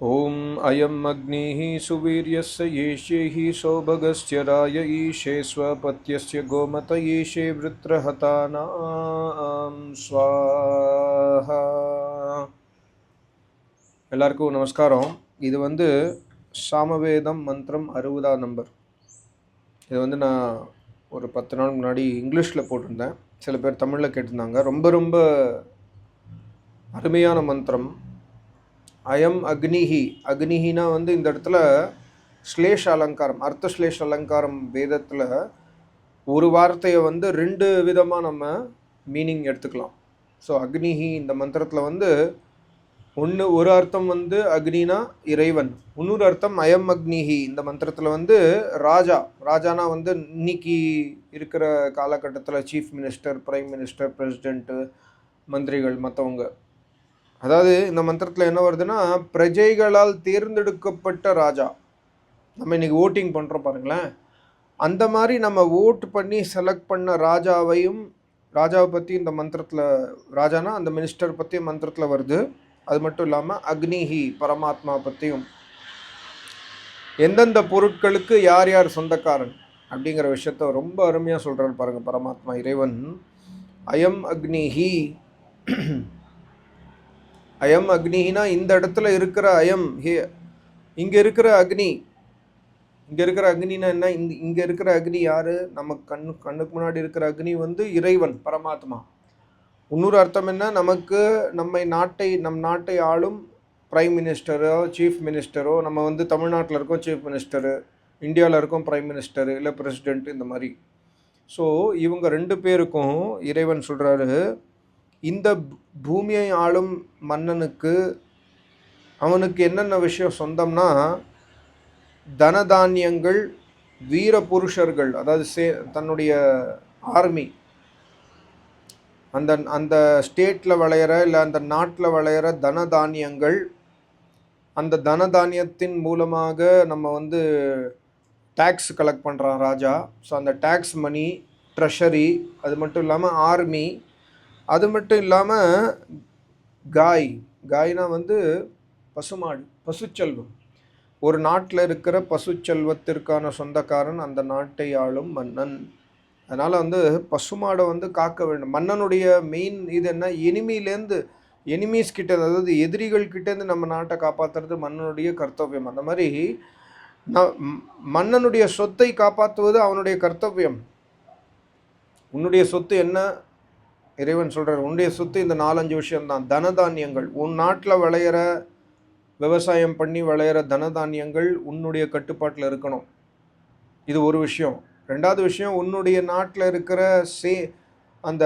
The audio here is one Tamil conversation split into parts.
ॐ अयम् अग्निः सुवीर्यस्य येष्ये हि सौभगस्य राय ईशे स्वपत्यस्य गोमत ईशे वृत्रहतानां स्वाहा எல்லாருக்கும் நமஸ்காரம் இது வந்து சாமவேதம் மந்திரம் அறுபதாம் நம்பர் இது வந்து நான் ஒரு பத்து நாள் முன்னாடி இங்கிலீஷில் போட்டிருந்தேன் சில பேர் தமிழில் கேட்டிருந்தாங்க ரொம்ப ரொம்ப அருமையான மந்திரம் அயம் அக்னிஹி. அக்னிஹினா வந்து இந்த இடத்துல ஸ்லேஷ அலங்காரம் அர்த்த ஸ்லேஷ அலங்காரம் வேதத்தில் ஒரு வார்த்தையை வந்து ரெண்டு விதமாக நம்ம மீனிங் எடுத்துக்கலாம். ஸோ அக்னிஹி இந்த மந்திரத்தில் வந்து ஒன்று ஒரு அர்த்தம் வந்து அக்னினா இறைவன் இன்னொரு அர்த்தம் அயம் அக்னிஹி. இந்த மந்திரத்தில் வந்து ராஜா ராஜானா வந்து இன்னைக்கு இருக்கிற காலகட்டத்தில் chief minister prime minister president மந்திரிகள் மற்றவங்க அதாவது இந்த மந்திரத்தில் என்ன வருதுன்னா பிரஜைகளால் தேர்ந்தெடுக்கப்பட்ட ராஜா. நம்ம இன்றைக்கி ஓட்டிங் பண்ணுறோம் பாருங்களேன். அந்த மாதிரி நம்ம ஓட்டு பண்ணி செலக்ட் பண்ண ராஜாவையும் ராஜாவை பற்றி இந்த மந்திரத்தில் ராஜானா அந்த மினிஸ்டர் பற்றி மந்திரத்தில் வருது. அது மட்டும் இல்லாமல் அக்னிஹி பரமாத்மா பற்றியும் எந்தெந்த பொருட்களுக்கு யார் யார் சொந்தக்காரன் அப்படிங்கிற விஷயத்த ரொம்ப அருமையாக சொல்கிறார் பாருங்கள் பரமாத்மா இறைவன். அயம் அக்னிஹி. அயம் அக்னினா இந்த இடத்துல இருக்கிற அயம் ஹே இங்கே இருக்கிற அக்னி. இங்கே இருக்கிற அக்னினா என்ன? இந்த இங்கே இருக்கிற அக்னி யார்? நம்ம கண்ணு கண்ணுக்கு முன்னாடி இருக்கிற அக்னி வந்து இறைவன் பரமாத்மா. இன்னொரு அர்த்தம் என்ன? நமக்கு நம்மை நாட்டை நம் நாட்டை ஆளும் பிரைம் மினிஸ்டரோ சீஃப் மினிஸ்டரோ நம்ம வந்து தமிழ்நாட்டில் இருக்கோம் சீஃப் மினிஸ்டரு இந்தியாவில் இருக்கோம் பிரைம் மினிஸ்டரு இல்லை பிரசிடென்ட் இந்த மாதிரி. ஸோ இவங்க ரெண்டு பேருக்கும் இறைவன் சொல்கிறாரு இந்த பூமியை ஆளும் மன்னனுக்கு அவனுக்கு என்னென்ன விஷயம் சொந்தம்னா தனதானியங்கள் வீர புருஷர்கள் அதாவது சே தன்னுடைய ஆர்மி அந்த அந்த ஸ்டேட்டில் விளையிற இல்லை அந்த நாட்டில் விளையிற தனதானியங்கள் அந்த தனதானியத்தின் மூலமாக நம்ம வந்து டேக்ஸ் கலெக்ட் பண்ணுறான் ராஜா. ஸோ அந்த டேக்ஸ் மணி ட்ரெஷரி அது மட்டும் இல்லாமல் ஆர்மி அது மட்டும் இல்லாமல் காய். காய்னா வந்து பசுமாடு பசுச்செல்வம். ஒரு நாட்டில் இருக்கிற பசுச்செல்வத்திற்கான சொந்தக்காரன் அந்த நாட்டை ஆளும் மன்னன். அதனால் வந்து பசுமாடை வந்து காக்க வேண்டும். மன்னனுடைய மெயின் இது என்ன? எனிமிலேருந்து எனிமீஸ் கிட்ட அதாவது எதிரிகள் கிட்டேருந்து நம்ம நாட்டை காப்பாற்றுறது மன்னனுடைய கர்த்தவியம். அந்த மாதிரி நான் மன்னனுடைய சொத்தை காப்பாற்றுவது அவனுடைய கர்த்தவியம். உன்னுடைய சொத்து என்ன? இறைவன் சொல்கிறார் உன்னுடைய சுற்றி இந்த நாலஞ்சு விஷயம்தான். தனதானியங்கள். உன் நாட்டில் விளையிற விவசாயம் பண்ணி விளையிற தனதானியங்கள் உன்னுடைய கட்டுப்பாட்டில் இருக்கணும். இது ஒரு விஷயம். ரெண்டாவது விஷயம் உன்னுடைய நாட்டில் இருக்கிற சே அந்த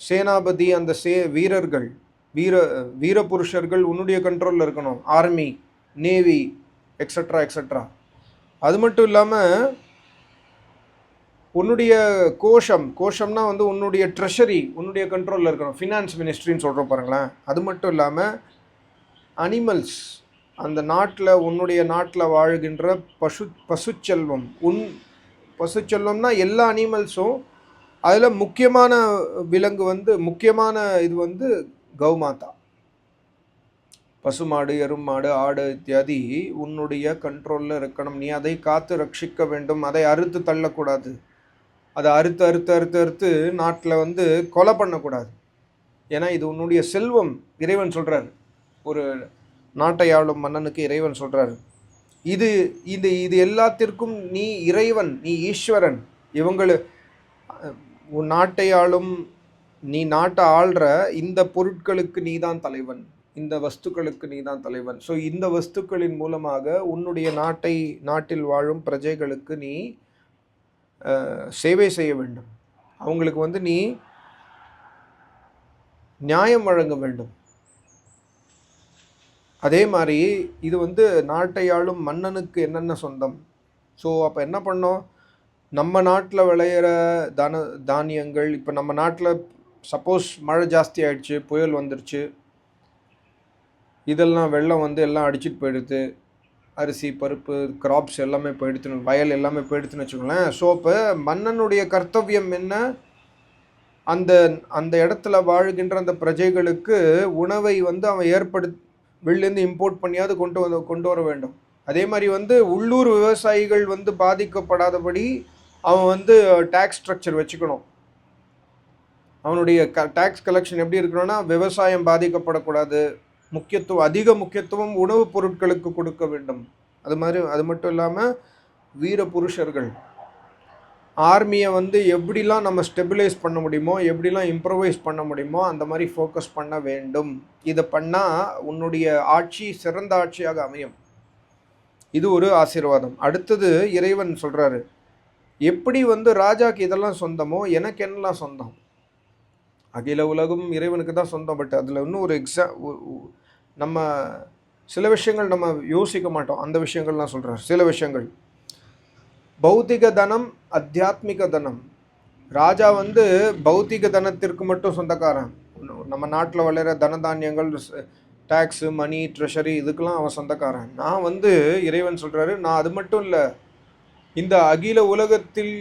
சேனாபதி அந்த சே வீரர்கள் வீர வீர புருஷர்கள் உன்னுடைய கண்ட்ரோலில் இருக்கணும். ஆர்மி நேவி எக்ஸட்ரா எக்ஸட்ரா அது மட்டும் இல்லாமல் உன்னுடைய கோஷம் கோஷம்னா வந்து உன்னுடைய ட்ரெஷரி உன்னுடைய கண்ட்ரோலில் இருக்கணும். ஃபினான்ஸ் மினிஸ்ட்ரின்னு சொல்கிறோம் பாருங்களேன். அது மட்டும் இல்லாமல் அனிமல்ஸ் அந்த நாட்டில் உன்னுடைய நாட்டில் வாழ்கின்ற பசு பசுச்செல்வம் உன் பசுச்செல்வம்னா எல்லா அனிமல்ஸும் அதில் முக்கியமான விலங்கு வந்து முக்கியமான இது வந்து கௌமாதா. பசுமாடு எருமாடு ஆடு இத்தியாதி உன்னுடைய கண்ட்ரோலில் இருக்கணும். நீ அதை காத்து ரட்சிக்க வேண்டும். அதை அறுத்து தள்ளக்கூடாது. அதை அறுத்து அறுத்து அறுத்து அறுத்து நாட்டில் வந்து கொலை பண்ணக்கூடாது. ஏன்னா இது உன்னுடைய செல்வம் இறைவன் சொல்கிறார் ஒரு நாட்டை ஆளும் மன்னனுக்கு இறைவன் சொல்கிறாரு இது இது இது எல்லாத்திற்கும் நீ இறைவன் நீ ஈஸ்வரன். இவங்களு உன் நாட்டை ஆளும் நீ நாட்டை ஆள்ற இந்த பொருட்களுக்கு நீ தான் தலைவன். இந்த வஸ்துக்களுக்கு நீ தான் தலைவன். ஸோ இந்த வஸ்துக்களின் மூலமாக உன்னுடைய நாட்டை நாட்டில் வாழும் பிரஜைகளுக்கு நீ சேவை செய்ய வேண்டும். அவங்களுக்கு வந்து நீ நியாயம் வழங்க வேண்டும். அதே மாதிரி இது வந்து நாட்டை ஆளும் மன்னனுக்கு என்னென்ன சொந்தம்? ஸோ அப்போ என்ன பண்ணோம்? நம்ம நாட்டில் விளையிற தான தானியங்கள் இப்போ நம்ம நாட்டில் சப்போஸ் மழை ஜாஸ்தி ஆயிடுச்சு புயல் வந்துருச்சு. இதெல்லாம் வெள்ளம் வந்து எல்லாம் அடிச்சிட்டு போயிடுது. அரிசி பருப்பு கிராப்ஸ் எல்லாமே போயிடுத்துன்னு வயல் எல்லாமே போயிடுத்துன்னு வச்சுக்கோங்களேன். ஸோ இப்போ மன்னனுடைய கர்த்தவியம் என்ன? அந்த அந்த இடத்துல வாழ்கின்ற அந்த பிரஜைகளுக்கு உணவை வந்து அவன் ஏற்படு வெளிலேருந்து இம்போர்ட் பண்ணியாவது கொண்டு வந்து கொண்டு வர வேண்டும். அதே மாதிரி வந்து உள்ளூர் விவசாயிகள் வந்து பாதிக்கப்படாதபடி அவன் வந்து டேக்ஸ் ஸ்ட்ரக்சர் வச்சுக்கணும். அவனுடைய க டேக்ஸ் கலெக்ஷன் எப்படி இருக்கணும்னா விவசாயம் பாதிக்கப்படக்கூடாது. முக்கியத்துவம் அதிக முக்கியத்துவம் உணவுப் பொருட்களுக்கு கொடுக்க வேண்டும். அது மாதிரி அது மட்டும் இல்லாமல் வீர புருஷர்கள். ஆர்மியை வந்து எப்படிலாம் நம்ம ஸ்டெபிலைஸ் பண்ண முடியுமோ எப்படிலாம் இம்ப்ரவைஸ் பண்ண முடியுமோ அந்த மாதிரி ஃபோக்கஸ் பண்ண வேண்டும். இதை பண்ணால் உன்னுடைய ஆட்சி சிறந்த ஆட்சியாக அமையும். இது ஒரு ஆசீர்வாதம். அடுத்தது இறைவன் சொல்கிறாரு எப்படி வந்து ராஜாக்கு இதெல்லாம் சொந்தமோ எனக்கு என்னெல்லாம் சொந்தம்? அகில உலகம் இறைவனுக்கு தான் சொந்தம் பட் அதில் இன்னும் ஒரு எக்ஸா நம்ம சில விஷயங்கள் நம்ம யோசிக்க மாட்டோம். அந்த விஷயங்கள்லாம் சொல்கிறேன் சில விஷயங்கள். பௌத்திக தனம் அத்தியாத்மிக தனம். ராஜா வந்து பௌத்திக தனத்திற்கு மட்டும் சொந்தக்காரன். நம்ம நாட்டில் வளர தனதானியங்கள் டேக்ஸு மணி ட்ரெஷரி இதுக்கெல்லாம் அவன் சொந்தக்காரன். நான் வந்து இறைவன் சொல்கிறாரு நான் அது மட்டும் இல்லை இந்த அகில உலகத்தில்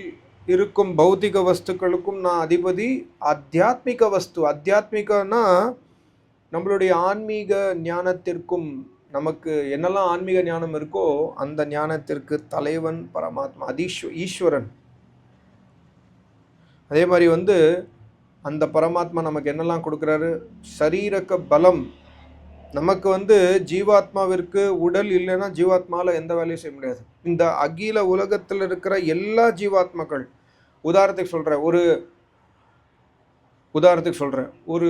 இருக்கும் பௌத்திக வஸ்துக்களுக்கும் நான் அதிபதி ஆத்தியாத்மிக வஸ்து. அத்தியாத்மிகன்னா நம்மளுடைய ஆன்மீக ஞானத்திற்கும் நமக்கு என்னெல்லாம் ஆன்மீக ஞானம் இருக்கோ அந்த ஞானத்திற்கு தலைவன் பரமாத்மா அதீஸ்வ ஈஸ்வரன். அதே மாதிரி வந்து அந்த பரமாத்மா நமக்கு என்னெல்லாம் கொடுக்குறாரு? சரீரக்க பலம். நமக்கு வந்து ஜீவாத்மாவிற்கு உடல் இல்லைன்னா ஜீவாத்மாவில் எந்த வேலையும் செய்ய முடியாது. இந்த அகில உலகத்தில் இருக்கிற எல்லா ஜீவாத்மாக்கள் உதாரணத்துக்கு சொல்கிறேன் ஒரு உதாரணத்துக்கு சொல்கிறேன் ஒரு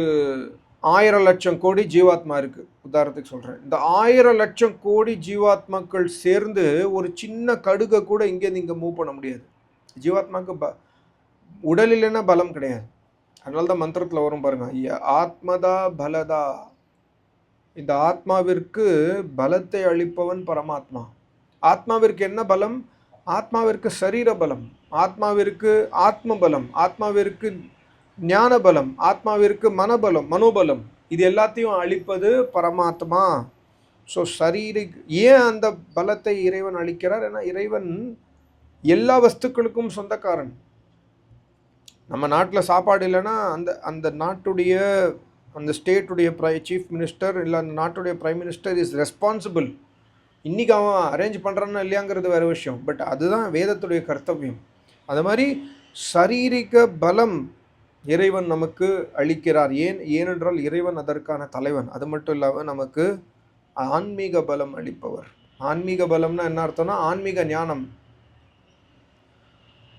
ஆயிரம் லட்சம் கோடி ஜீவாத்மா இருக்குது உதாரணத்துக்கு சொல்கிறேன் இந்த ஆயிரம் லட்சம் கோடி ஜீவாத்மாக்கள் சேர்ந்து ஒரு சின்ன கடுகை கூட இங்கேருந்து இங்கே மூவ் பண்ண முடியாது. ஜீவாத்மாவுக்கு ப உடல் இல்லைன்னா பலம் கிடையாது. அதனால தான் மந்திரத்தில் வரும் பாருங்க. ஐயா ஆத்மதா பலதா. இந்த ஆத்மாவிற்கு பலத்தை அளிப்பவன் பரமாத்மா. ஆத்மாவிற்கு என்ன பலம்? ஆத்மாவிற்கு சரீர பலம் ஆத்மாவிற்கு ஆத்ம பலம் ஆத்மாவிற்கு ஞான பலம் ஆத்மாவிற்கு மனபலம் மனோபலம். இது எல்லாத்தையும் அழிப்பது பரமாத்மா. ஸோ சரீரி ஏன் அந்த பலத்தை இறைவன் அளிக்கிறார் ஏன்னா இறைவன் எல்லா வஸ்துக்களுக்கும் சொந்தக்காரன். நம்ம நாட்டில் சாப்பாடு இல்லைன்னா அந்த அந்த நாட்டுடைய அந்த ஸ்டேட்டுடைய ப்ரை சீஃப் மினிஸ்டர் இல்லை அந்த நாட்டுடைய ப்ரைம் மினிஸ்டர் இஸ் ரெஸ்பான்சிபிள் இன்றைக்கி அவன் அரேஞ்ச் பண்ணுறான்னா இல்லையாங்கிறது வேறு விஷயம். பட் அதுதான் வேதத்துடைய கர்த்தவியம். அது மாதிரி சரீரிக பலம் இறைவன் நமக்கு அளிக்கிறார். ஏன்? ஏனென்றால் இறைவன் அதற்கான தலைவன். அது மட்டும் இல்லாமல் நமக்கு ஆன்மீக பலம் அளிப்பவர். ஆன்மீக பலம்னா என்ன அர்த்தம்னா ஆன்மீக ஞானம்.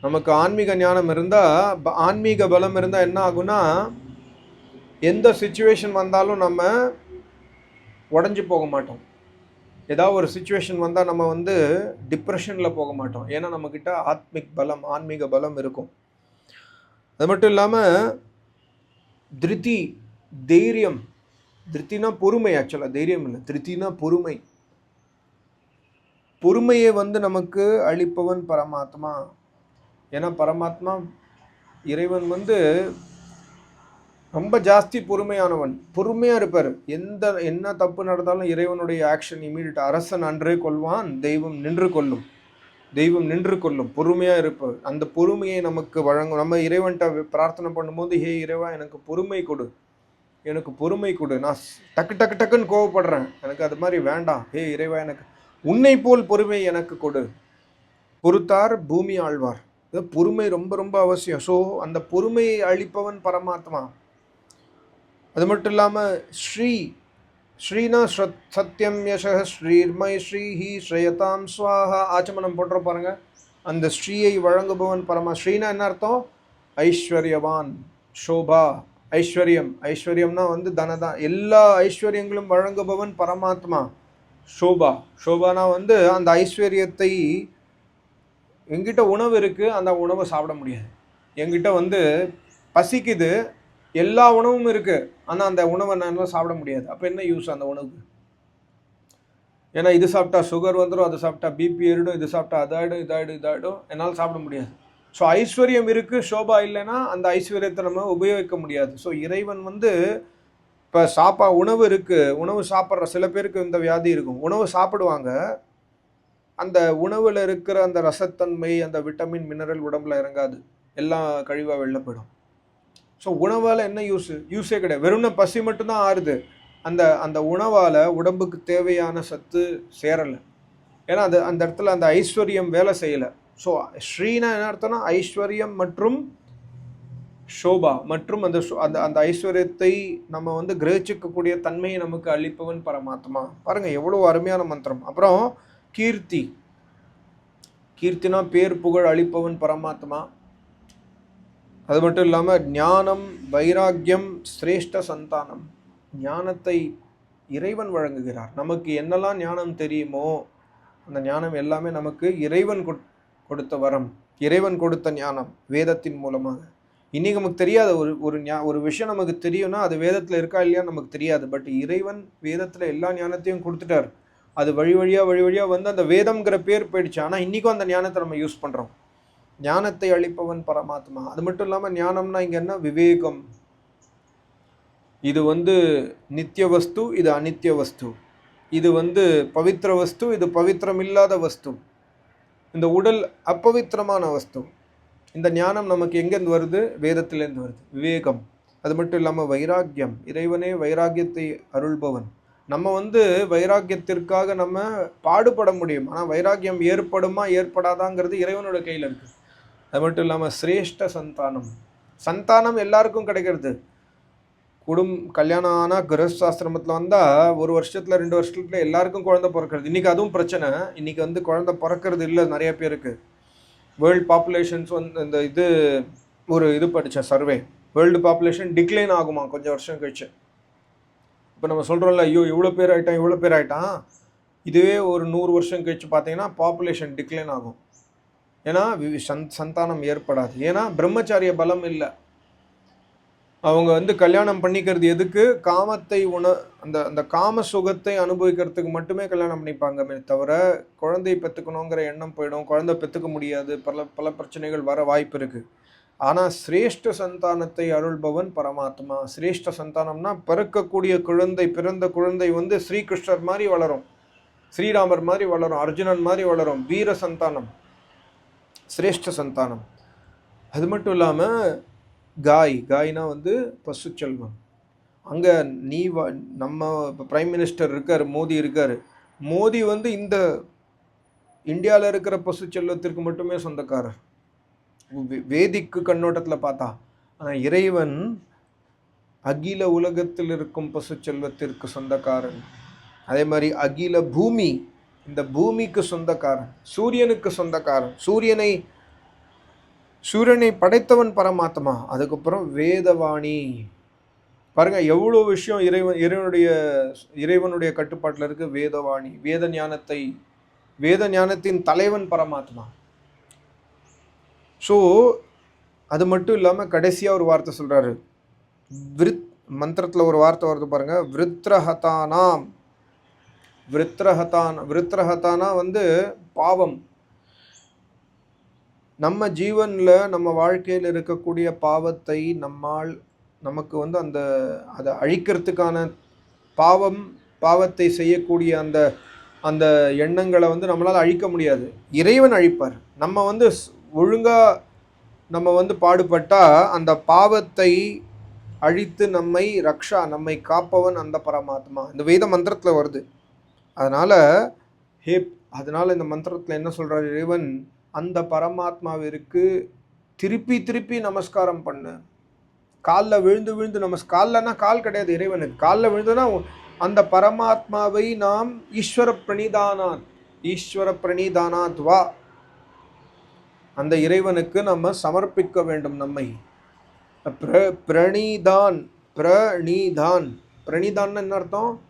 நமக்கு ஆன்மீக ஞானம் இருந்தால் ஆன்மீக பலம் இருந்தால் என்ன ஆகும்னா எந்த சுச்சுவேஷன் வந்தாலும் நம்ம உடஞ்சி போக மாட்டோம். ஏதாவது ஒரு சுச்சுவேஷன் வந்தால் நம்ம வந்து டிப்ரெஷனில் போக மாட்டோம். ஏன்னா நம்மக்கிட்ட ஆத்மிக் பலம் ஆன்மீக பலம் இருக்கும். அது மட்டும் இல்லாமல் திருத்தி தைரியம். திருத்தினா பொறுமை ஆக்சுவலாக தைரியம் இல்லை. திருத்தினா பொறுமை. பொறுமையை வந்து நமக்கு அளிப்பவன் பரமாத்மா. ஏன்னா பரமாத்மா இறைவன் வந்து ரொம்ப ஜாஸ்தி பொறுமையானவன். பொறுமையாக இருப்பார். எந்த என்ன தப்பு நடந்தாலும் இறைவனுடைய ஆக்ஷன் இமீடியட் அரசன் அன்றே கொள்வான் தெய்வம் நின்று கொள்ளும். தெய்வம் நின்று கொள்ளும். பொறுமையாக இருப்பார் அந்த பொறுமையை நமக்கு வழங்கும். நம்ம இறைவன்கிட்ட பிரார்த்தனை பண்ணும்போது ஹே இறைவா எனக்கு பொறுமை கொடு. எனக்கு பொறுமை கொடு. நான் டக்கு டக்கு டக்குன்னு கோவப்படுறேன். எனக்கு அது மாதிரி வேண்டாம். ஹே இறைவா எனக்கு உன்னை போல் பொறுமை எனக்கு கொடு. பொறுத்தார் பூமி ஆழ்வார். இது பொறுமை ரொம்ப ரொம்ப அவசியம். ஸோ அந்த பொறுமையை அளிப்பவன் பரமாத்மா. அது மட்டும் இல்லாமல் ஸ்ரீ ஸ்ரீனா ஸ்ரத் சத்யம் யசக ஸ்ரீர்மை ஸ்ரீஹி ஸ்ரேயதாம் ஸ்வாஹா ஆச்சமனம் போட்டுற பாருங்க. அந்த ஸ்ரீயை வழங்குபவன் பரமா ஸ்ரீனா என்ன அர்த்தம்? ஐஸ்வர்யவான் ஷோபா ஐஸ்வர்யம். ஐஸ்வர்யம்னா வந்து தனதான் எல்லா ஐஸ்வர்யங்களும் வழங்குபவன் பரமாத்மா ஷோபா. ஷோபானா வந்து அந்த ஐஸ்வர்யத்தை எங்கிட்ட உணவு இருக்குது அந்த உணவை சாப்பிட முடியாது. எங்கிட்ட வந்து பசிக்குது எல்லா உணவும் இருக்குது ஆனால் அந்த உணவை என்னால் சாப்பிட முடியாது. அப்போ என்ன யூஸ் அந்த உணவுக்கு? ஏன்னா இது சாப்பிட்டா சுகர் வந்துடும் அது சாப்பிட்டா பிபி ஏறிடும் இது சாப்பிட்டா அதாயிடும் இதாயிடும் இதாயிடும். என்னால் சாப்பிட முடியாது. ஸோ ஐஸ்வர்யம் இருக்குது ஷோபா இல்லைன்னா அந்த ஐஸ்வர்யத்தை நம்ம உபயோகிக்க முடியாது. ஸோ இறைவன் வந்து இப்போ சாப்பா உணவு இருக்குது உணவு சாப்பிட்ற சில பேருக்கு இந்த வியாதி இருக்கும். உணவு சாப்பிடுவாங்க. அந்த உணவில் இருக்கிற அந்த ரசத்தன்மை அந்த விட்டமின் மினரல் உடம்புல இறங்காது. எல்லாம் கழிவாக வெளில போயிடும். ஸோ உணவால் என்ன யூஸ் யூஸே கிடையாது. வெறும்னா பசி மட்டும்தான் ஆறுது. அந்த அந்த உணவால் உடம்புக்கு தேவையான சத்து சேரலை. ஏன்னா அது அந்த இடத்துல அந்த ஐஸ்வர்யம் வேலை செய்யலை. ஸோ ஸ்ரீனா என்ன அர்த்தம்னா ஐஸ்வர்யம் மற்றும் ஷோபா மற்றும் அந்த அந்த அந்த ஐஸ்வர்யத்தை நம்ம வந்து கிரகிச்சிக்கக்கூடிய தன்மையை நமக்கு அளிப்பவன் பரமாத்மா. பாருங்கள் எவ்வளோ அருமையான மந்திரம். அப்புறம் கீர்த்தி. கீர்த்தினா பேர் புகழ் அளிப்பவன் பரமாத்மா. அது மட்டும் இல்லாமல் ஞானம் வைராக்கியம் சிரேஷ்ட சந்தானம். ஞானத்தை இறைவன் வழங்குகிறார். நமக்கு என்னெல்லாம் ஞானம் தெரியுமோ அந்த ஞானம் எல்லாமே நமக்கு இறைவன் கொட்- கொடுத்த வரம் இறைவன் கொடுத்த ஞானம் வேதத்தின் மூலமாக. இன்னைக்கு நமக்கு தெரியாத ஒரு ஒரு ஞா- ஒரு விஷயம் நமக்கு தெரியும்னா அது வேதத்தில் இருக்கா இல்லையா நமக்கு தெரியாது. பட் இறைவன் வேதத்தில் எல்லா ஞானத்தையும் கொடுத்துட்டார். அது வழி வழியாக வழி வழியாக வந்து அந்த வேதம்ங்கிற பேர் போயிடுச்சு. ஆனால் இன்றைக்கும் அந்த ஞானத்தை நம்ம யூஸ் பண்ணுறோம் ஞானத்தை அளிப்பவன் பரமாத்மா. அது மட்டும் இல்லாமல் ஞானம்னா இங்கே என்ன? விவேகம். இது வந்து நித்திய வஸ்து இது அனித்திய வஸ்து. இது வந்து பவித்திர வஸ்து இது பவித்திரம் இல்லாத வஸ்து. இந்த உடல் அப்பவித்திரமான வஸ்து. இந்த ஞானம் நமக்கு எங்கேருந்து வருது? வேதத்திலேருந்து வருது. விவேகம். அது மட்டும் இல்லாமல் வைராக்கியம். இறைவனே வைராக்கியத்தை அருள்பவன். நம்ம வந்து வைராக்கியத்திற்காக நம்ம பாடுபட முடியும். ஆனால் வைராக்கியம் ஏற்படுமா? ஏற்படாதாங்கிறது இறைவனோட கையில் இருக்குது அது மட்டும் இல்லாமல் சிரேஷ்ட சந்தானம். சந்தானம் எல்லாருக்கும் கிடைக்கிறது. குடும் கல்யாணம் ஆனால் கிரகஸ்தாசிரமத்தில் வந்தால் ஒரு வருஷத்தில் ரெண்டு வருஷத்துல எல்லாருக்கும் குழந்தை பிறக்கிறது. இன்றைக்கி அதுவும் பிரச்சனை. இன்றைக்கி வந்து குழந்தை பிறக்கிறது இல்லை நிறைய பேருக்கு. வேர்ல்டு பாப்புலேஷன்ஸ் வந்து இந்த இது ஒரு இது படித்தேன் சர்வே வேர்ல்டு பாப்புலேஷன் டிக்ளைன் ஆகுமா கொஞ்சம் வருஷம் கழிச்சு. இப்போ நம்ம சொல்கிறோம்ல ஐயோ இவ்வளோ பேர் ஆகிட்டான் இவ்வளோ பேர் ஆகிட்டான் இதுவே ஒரு நூறு வருஷம் கழிச்சு பார்த்தீங்கன்னா பாப்புலேஷன் டிக்ளைன் ஆகும். ஏன்னா வி- சந் சந்தானம் ஏற்படாது. ஏன்னா பிரம்மச்சாரிய பலம் இல்லை. அவங்க வந்து கல்யாணம் பண்ணிக்கிறது எதுக்கு? காமத்தை உண அந்த அந்த காம சுகத்தை அனுபவிக்கிறதுக்கு மட்டுமே கல்யாணம் பண்ணிப்பாங்கமே தவிர குழந்தை பெற்றுக்கணுங்கிற எண்ணம் போயிடும். குழந்தை பெற்றுக்க முடியாது. பல பல பிரச்சனைகள் வர வாய்ப்பு இருக்குது ஆனால் சிரேஷ்ட சந்தானத்தை அருள்பவன் பரமாத்மா. சிரேஷ்ட சந்தானம்னா பிறக்கக்கூடிய குழந்தை பிறந்த குழந்தை வந்து ஸ்ரீகிருஷ்ணர் மாதிரி வளரும். ஸ்ரீராமர் மாதிரி வளரும். அர்ஜுனன் மாதிரி வளரும். வீர சந்தானம். சிரேஷ்ட சந்தானம். அது மட்டும் இல்லாமல் காய் காய்னா வந்து பசு செல்வம் அங்கே நீ வ நம்ம இப்போ ப்ரைம் மினிஸ்டர் இருக்கார் மோடி இருக்கார். மோடி வந்து இந்த இந்தியாவில் இருக்கிற பசு செல்வத்திற்கு மட்டுமே சொந்தக்காரர். வே- வேதிக்கு கண்ணோட்டத்தில் பார்த்தா ஆனால் இறைவன் அகில உலகத்தில் இருக்கும் பசு செல்வத்திற்கு சொந்தக்காரன். அதே மாதிரி அகில பூமி இந்த பூமிக்கு சொந்தக்காரன் சூரியனுக்கு சொந்தக்காரன். சூரியனை சூரியனை படைத்தவன் பரமாத்மா. அதுக்கப்புறம் வேதவாணி. பாருங்க எவ்வளோ விஷயம் இறைவன் இறைவனுடைய இறைவனுடைய கட்டுப்பாட்டில் இருக்கு? வேதவாணி வேத ஞானத்தை வேத ஞானத்தின் தலைவன் பரமாத்மா. ஸோ அது மட்டும் இல்லாமல் கடைசியாக ஒரு வார்த்தை சொல்கிறாரு விருத் மந்திரத்தில் ஒரு வார்த்தை வருது பாருங்கள் விருத்ரஹதானாம். விருத்ரஹதான் விருத்ரஹதானா வந்து பாவம். நம்ம ஜீவனில் நம்ம வாழ்க்கையில் இருக்கக்கூடிய பாவத்தை நம்மால் நமக்கு வந்து அந்த அதை அழிக்கிறதுக்கான பாவம் பாவத்தை செய்யக்கூடிய அந்த அந்த எண்ணங்களை வந்து நம்மளால் அழிக்க முடியாது. இறைவன் அழிப்பார். நம்ம வந்து ஸ்- நம்ம வந்து பாடுபட்டால் அந்த பாவத்தை அழித்து நம்மை ரக்ஷா நம்மை காப்பவன் அந்த பரமாத்மா. இந்த வேத மந்திரத்தில் வருது. அதனால் ஹேப் அதனால் இந்த மந்திரத்தில் என்ன சொல்கிறார் இறைவன்? அந்த பரமாத்மாவிற்கு திருப்பி திருப்பி நமஸ்காரம் பண்ணு. காலில் விழுந்து விழுந்து நமஸ் கால்லனா கால் கிடையாது இறைவனுக்கு. காலில் விழுந்துனா அந்த பரமாத்மாவை நாம் ஈஸ்வர பிரணிதானாத் ஈஸ்வர பிரணிதானாத் வா அந்த இறைவனுக்கு நம்ம சமர்ப்பிக்க வேண்டும் நம்மை. பிர பிரணிதான் பிரணிதான். பிரணிதான்னு என்ன அர்த்தம்?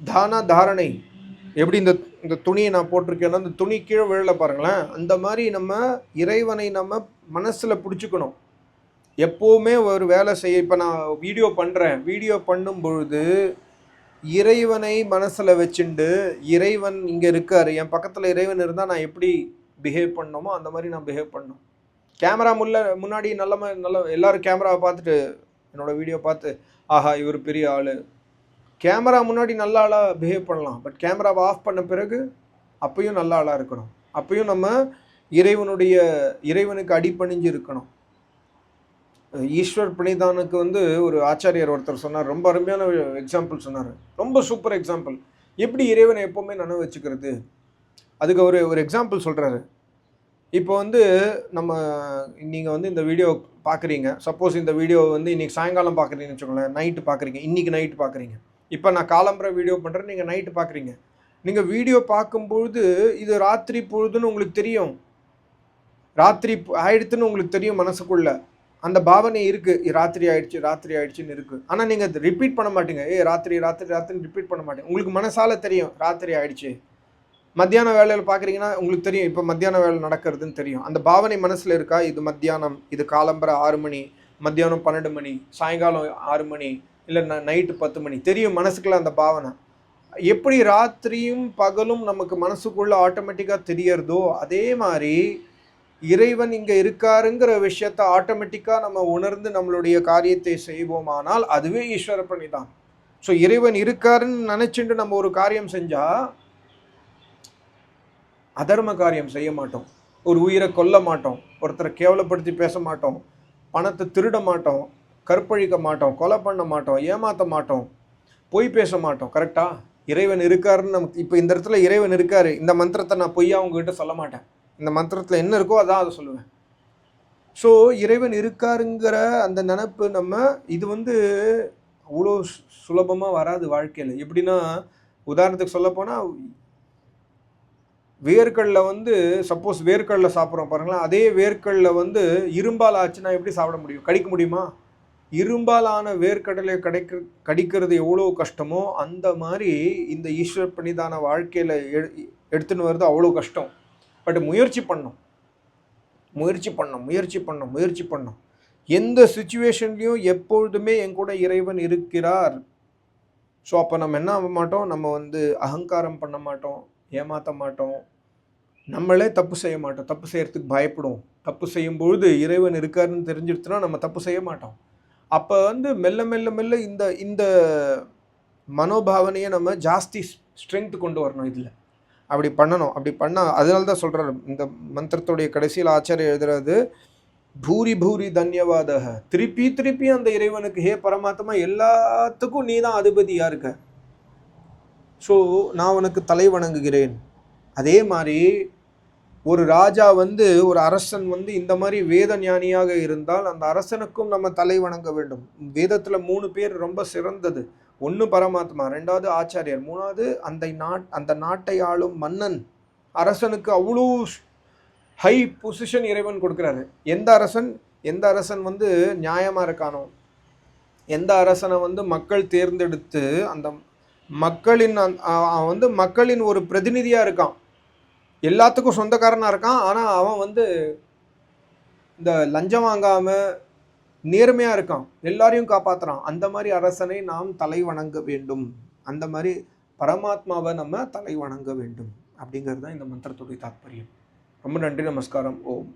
தானா தாரணை. எப்படி இந்த இந்த துணியை நான் போட்டிருக்கேன்னா இந்த துணி கீழே விழல பாருங்களேன். அந்த மாதிரி நம்ம இறைவனை நம்ம மனசில் பிடிச்சிக்கணும். எப்போவுமே ஒரு வேலை செய்ய இப்போ நான் வீடியோ பண்ணுறேன் வீடியோ பண்ணும் பொழுது இறைவனை மனசில் வச்சுண்டு இறைவன் இங்கே இருக்கார் என் பக்கத்தில் இறைவன் இருந்தால் நான் எப்படி பிஹேவ் பண்ணணுமோ அந்த மாதிரி நான் பிஹேவ் பண்ணணும். கேமரா முல்ல முன்னாடி நல்ல நல்ல எல்லாரும் கேமராவை பார்த்துட்டு என்னோடய வீடியோ பார்த்து ஆஹா இவர் பெரிய ஆள். கேமரா முன்னாடி நல்ல ஆளாக பிஹேவ் பண்ணலாம். பட் கேமராவை ஆஃப் பண்ண பிறகு அப்பையும் நல்ல ஆளாக இருக்கணும். அப்பையும் நம்ம இறைவனுடைய இறைவனுக்கு அடிபணிஞ்சு இருக்கணும். ஈஸ்வர் பிரணிதானுக்கு வந்து ஒரு ஆச்சாரியர் ஒருத்தர் சொன்னார். ரொம்ப அருமையான எக்ஸாம்பிள் சொன்னார். ரொம்ப சூப்பர் எக்ஸாம்பிள் எப்படி இறைவனை எப்போவுமே நினைவு வச்சுக்கிறது? அதுக்கு ஒரு ஒரு எக்ஸாம்பிள் சொல்கிறாரு இப்போ வந்து நம்ம நீங்கள் வந்து இந்த வீடியோ பார்க்குறீங்க சப்போஸ் இந்த வீடியோ வந்து இன்றைக்கி சாயங்காலம் பார்க்குறீங்கன்னு வச்சுக்கோங்களேன். நைட்டு பார்க்குறீங்க இன்றைக்கி நைட்டு பார்க்குறீங்க இப்போ நான் காலம்புற வீடியோ பண்ணுறேன் நீங்கள் நைட்டு பார்க்குறீங்க நீங்கள் வீடியோ பார்க்கும்பொழுது இது ராத்திரி பொழுதுன்னு உங்களுக்கு தெரியும். ராத்திரி ஆயிடுத்துன்னு உங்களுக்கு தெரியும் மனசுக்குள்ள. அந்த பாவனை இருக்குது ராத்திரி ஆயிடுச்சு ராத்திரி ஆயிடுச்சுன்னு இருக்குது ஆனால் நீங்கள் ரிப்பீட் பண்ண மாட்டீங்க. ஏ ராத்திரி ராத்திரி ராத்திரி ரிப்பீட் பண்ண மாட்டேங்க. உங்களுக்கு மனசால தெரியும் ராத்திரி ஆயிடுச்சு. மத்தியான வேலையில் பார்க்குறீங்கன்னா உங்களுக்கு தெரியும் இப்போ மத்தியான வேலை நடக்கிறதுன்னு தெரியும். அந்த பாவனை மனசில் இருக்கா? இது மத்தியானம் இது காலம்பரை ஆறு மணி மத்தியானம் பன்னெண்டு மணி சாயங்காலம் ஆறு மணி இல்லை நைட்டு பத்து மணி. தெரியும் மனசுக்குள்ள அந்த பாவனை. எப்படி ராத்திரியும் பகலும் நமக்கு மனசுக்குள்ளே ஆட்டோமேட்டிக்காக தெரியறதோ அதே மாதிரி இறைவன் இங்கே இருக்காருங்கிற விஷயத்த ஆட்டோமேட்டிக்காக நம்ம உணர்ந்து நம்மளுடைய காரியத்தை செய்வோமானால் அதுவே ஈஸ்வர பணி தான் ஸோ இறைவன் இருக்காருன்னு நினச்சிட்டு நம்ம ஒரு காரியம் செஞ்சால் அதர்ம காரியம் செய்ய மாட்டோம். ஒரு உயிரை கொல்ல மாட்டோம். ஒருத்தரை கேவலப்படுத்தி பேச மாட்டோம். பணத்தை திருட மாட்டோம். கற்பழிக்க மாட்டோம் கொலை பண்ண மாட்டோம் ஏமாற்ற மாட்டோம் பொய் பேச மாட்டோம் கரெக்டா இறைவன் இருக்காருன்னு நமக்கு இப்போ இந்த இடத்துல இறைவன் இருக்காரு இந்த மந்திரத்தை நான் பொய்யா உங்ககிட்ட சொல்ல மாட்டேன். இந்த மந்திரத்தில் என்ன இருக்கோ அதான் அதை சொல்லுவேன். ஸோ இறைவன் இருக்காருங்கிற அந்த நினப்பு நம்ம இது வந்து அவ்வளோ சுலபமாக வராது வாழ்க்கையில். எப்படின்னா உதாரணத்துக்கு சொல்லப்போனால் வேர்க்கடல வந்து சப்போஸ் வேர்க்கடலை சாப்பிட்றோம் பாருங்களேன் அதே வேர்க்கடலை வந்து இரும்பால் ஆச்சுன்னா எப்படி சாப்பிட முடியும்? கடிக்க முடியுமா? இரும்பாலான வேர்க்கடலை கிடைக்க கடிக்கிறது எவ்வளோ கஷ்டமோ அந்த மாதிரி இந்த ஈஸ்வர பணிதான வாழ்க்கையில் எடு எடுத்துன்னு வர்றது அவ்வளோ கஷ்டம். பட் முயற்சி பண்ணோம் முயற்சி பண்ணோம் முயற்சி பண்ணோம் முயற்சி பண்ணோம் எந்த சுச்சுவேஷன்லேயும் எப்பொழுதுமே என் கூட இறைவன் இருக்கிறார். ஸோ அப்போ நம்ம என்ன ஆக மாட்டோம்? நம்ம வந்து அகங்காரம் பண்ண மாட்டோம் ஏமாற்ற மாட்டோம். நம்மளே தப்பு செய்ய மாட்டோம். தப்பு செய்கிறதுக்கு பயப்படுவோம். தப்பு செய்யும் பொழுது இறைவன் இருக்காருன்னு தெரிஞ்சிடுச்சுன்னா நம்ம தப்பு செய்ய மாட்டோம். அப்போ வந்து மெல்ல மெல்ல மெல்ல இந்த இந்த மனோபாவனையை நம்ம ஜாஸ்தி ஸ்ட்ரென்த் கொண்டு வரணும் இதில். அப்படி பண்ணணும். அப்படி பண்ணால் அதனால தான் சொல்கிறார் இந்த மந்திரத்துடைய கடைசியில் ஆச்சாரிய எழுதுறது பூரி பூரி தன்யவாத திருப்பி திருப்பி அந்த இறைவனுக்கு ஹே பரமாத்மா எல்லாத்துக்கும் நீ தான் அதிபதியாக இருக்க. ஸோ நான் உனக்கு தலை வணங்குகிறேன். அதே மாதிரி ஒரு ராஜா வந்து ஒரு அரசன் வந்து இந்த மாதிரி வேத ஞானியாக இருந்தால் அந்த அரசனுக்கும் நம்ம தலை வணங்க வேண்டும். வேதத்தில் மூணு பேர் ரொம்ப சிறந்தது. ஒன்று பரமாத்மா ரெண்டாவது ஆச்சாரியர் மூணாவது அந்த நாட் அந்த நாட்டை ஆளும் மன்னன். அரசனுக்கு அவ்வளோ ஹை பொசிஷன் இறைவன் கொடுக்குறாரு. எந்த அரசன்? எந்த அரசன் வந்து நியாயமாக இருக்கானோ? எந்த அரசனை வந்து மக்கள் தேர்ந்தெடுத்து அந்த மக்களின் வந்து மக்களின் ஒரு பிரதிநிதியாக இருக்கான். எல்லாத்துக்கும் சொந்தக்காரனாக இருக்கான். ஆனால் அவன் வந்து இந்த லஞ்சம் வாங்காமல் நேர்மையாக இருக்கான். எல்லாரையும் காப்பாற்றுறான் அந்த மாதிரி அரசனை நாம் தலை வணங்க வேண்டும். அந்த மாதிரி பரமாத்மாவை நம்ம தலை வணங்க வேண்டும். அப்படிங்கிறது தான் இந்த மந்திரத்துடைய தாற்பயம் ரொம்ப நன்றி நமஸ்காரம். ஓம்.